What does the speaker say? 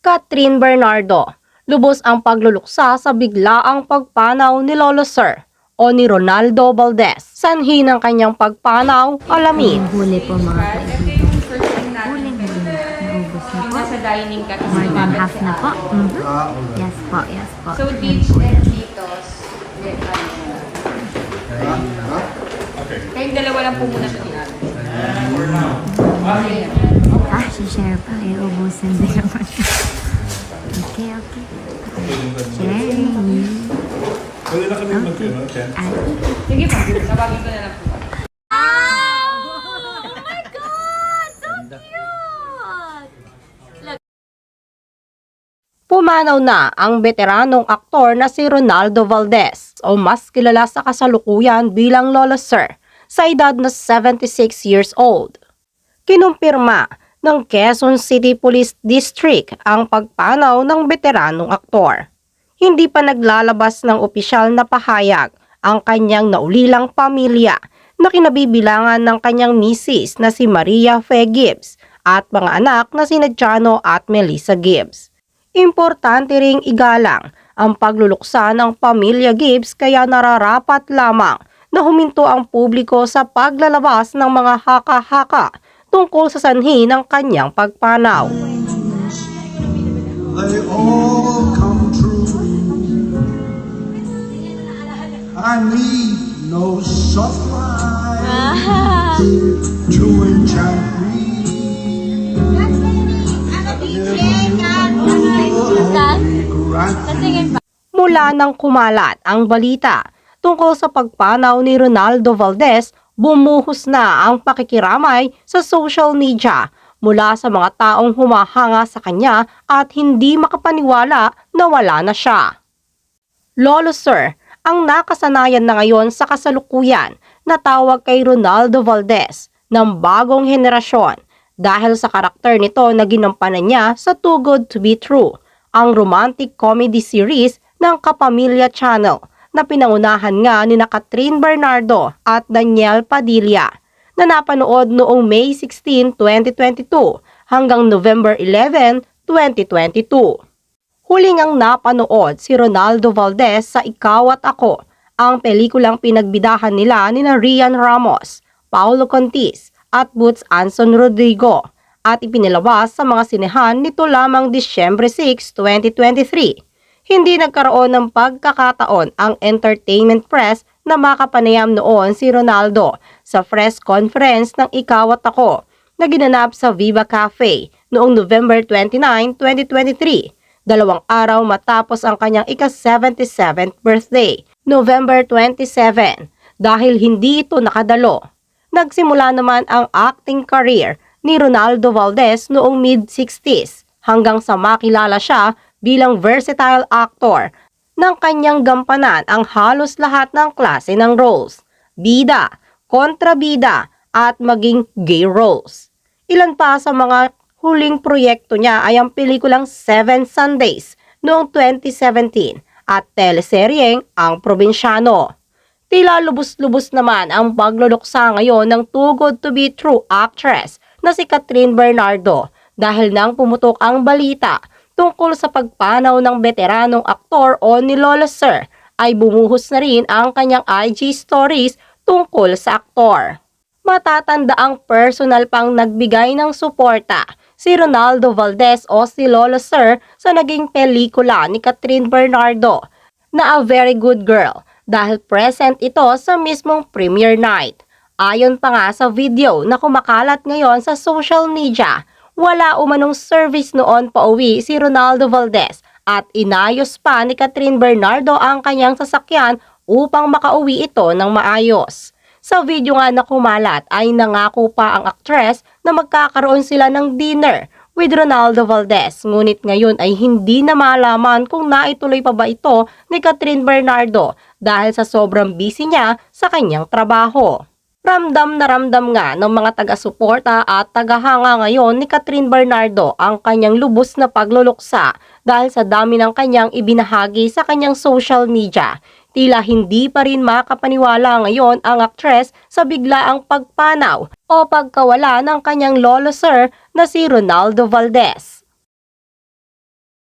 Catherine Bernardo, lubos ang pagluluksa sa biglaang pagpanaw ni Lolo Sir o ni Ronaldo Valdez. Sanhi ng kanyang pagpanaw, alamin. Huli po mga po. Nasa dining ka. More than half na po. Mhm. Yes po, yes po. So, po yan. dito. Kayong dalawa lang po muna sa tinalo. Ah, share pa. Eh, ubusin din naman. Okay, okay. Pwede na kami mag-ano, Ken? Sige pa, tawagin ko na lang po. Pumanaw na ang veteranong aktor na si Ronaldo Valdez o mas kilala sa kasalukuyan bilang Lolo Sir sa edad na 76 years old. Kinumpirma ng Quezon City Police District ang pagpanaw ng veteranong aktor. Hindi pa naglalabas ng opisyal na pahayag ang kanyang naulilang pamilya na kinabibilangan ng kanyang misis na si Maria Fe Gibbs at mga anak na sina Jano at Melissa Gibbs. Importante ring igalang ang pagluluksa ng pamilya Gibbs kaya nararapat lamang na huminto ang publiko sa paglalabas ng mga haka-haka tungkol sa sanhi ng kanyang pagpanaw. they all come true. I need no surprise to enchant me. Mula nang kumalat ang balita tungkol sa pagpanaw ni Ronaldo Valdez, bumuhos na ang pakikiramay sa social media mula sa mga taong humahanga sa kanya at hindi makapaniwala na wala na siya. Lolo Sir, ang nakasanayan na ngayon sa kasalukuyan na tawag kay Ronaldo Valdez ng bagong henerasyon dahil sa karakter nito na ginampanan niya sa Too Good To Be True, ang romantic comedy series ng Kapamilya Channel na pinangunahan nga ni na Catherine Bernardo at Daniel Padilla na napanood noong May 16, 2022 hanggang November 11, 2022. Huling ang napanood si Ronaldo Valdez sa Ikaw at Ako, ang pelikulang pinagbidahan nila ni na Rian Ramos, Paulo Contis at Boots Anson Rodrigo at ipinilabas sa mga sinehan nito lamang Disyembre 6, 2023. Hindi nagkaroon ng pagkakataon ang entertainment press na makapanayam noon si Ronaldo sa press conference ng Ikaw at Ako na ginanap sa Viva Cafe noong November 29, 2023 dalawang araw matapos ang kanyang ika-77th birthday, November 27, dahil hindi ito nakadalo. Nagsimula naman ang acting career ni Ronaldo Valdez noong mid-60s hanggang sa makilala siya bilang versatile actor ng kanyang gampanan ang halos lahat ng klase ng roles, bida, kontrabida at maging gay roles. Ilan pa sa mga huling proyekto niya ay ang pelikulang Seven Sundays noong 2017 at teleseryeng Ang Probinsyano. Tila lubos-lubos naman ang pagluluksa ngayon ng Too Good To Be True actress na si Catherine Bernardo dahil nang pumutok ang balita tungkol sa pagpanaw ng veteranong aktor o ni Lola Sir ay bumuhos na rin ang kanyang IG stories tungkol sa aktor. Matatanda ang personal pang nagbigay ng suporta si Ronaldo Valdez o si Lolo Sir sa naging pelikula ni Catherine Bernardo na A Very Good Girl dahil present ito sa mismong premiere night. Ayon pa nga sa video na kumakalat ngayon sa social media, wala umanong service noon pa uwi si Ronaldo Valdez at inayos pa ni Catherine Bernardo ang kanyang sasakyan upang makauwi ito ng maayos. Sa video nga na kumalat ay nangako pa ang aktres na magkakaroon sila ng dinner with Ronaldo Valdez. Ngunit ngayon ay hindi na malaman kung naituloy pa ba ito ni Catherine Bernardo dahil sa sobrang busy niya sa kanyang trabaho. Ramdam na ramdam nga ng mga taga-suporta at tagahanga ngayon ni Catherine Bernardo ang kanyang lubos na pagluluksa dahil sa dami ng kanyang ibinahagi sa kanyang social media. Tila hindi pa rin makapaniwala ngayon ang aktres sa biglaang pagpanaw o pagkawala ng kanyang lolo sir na si Ronaldo Valdez.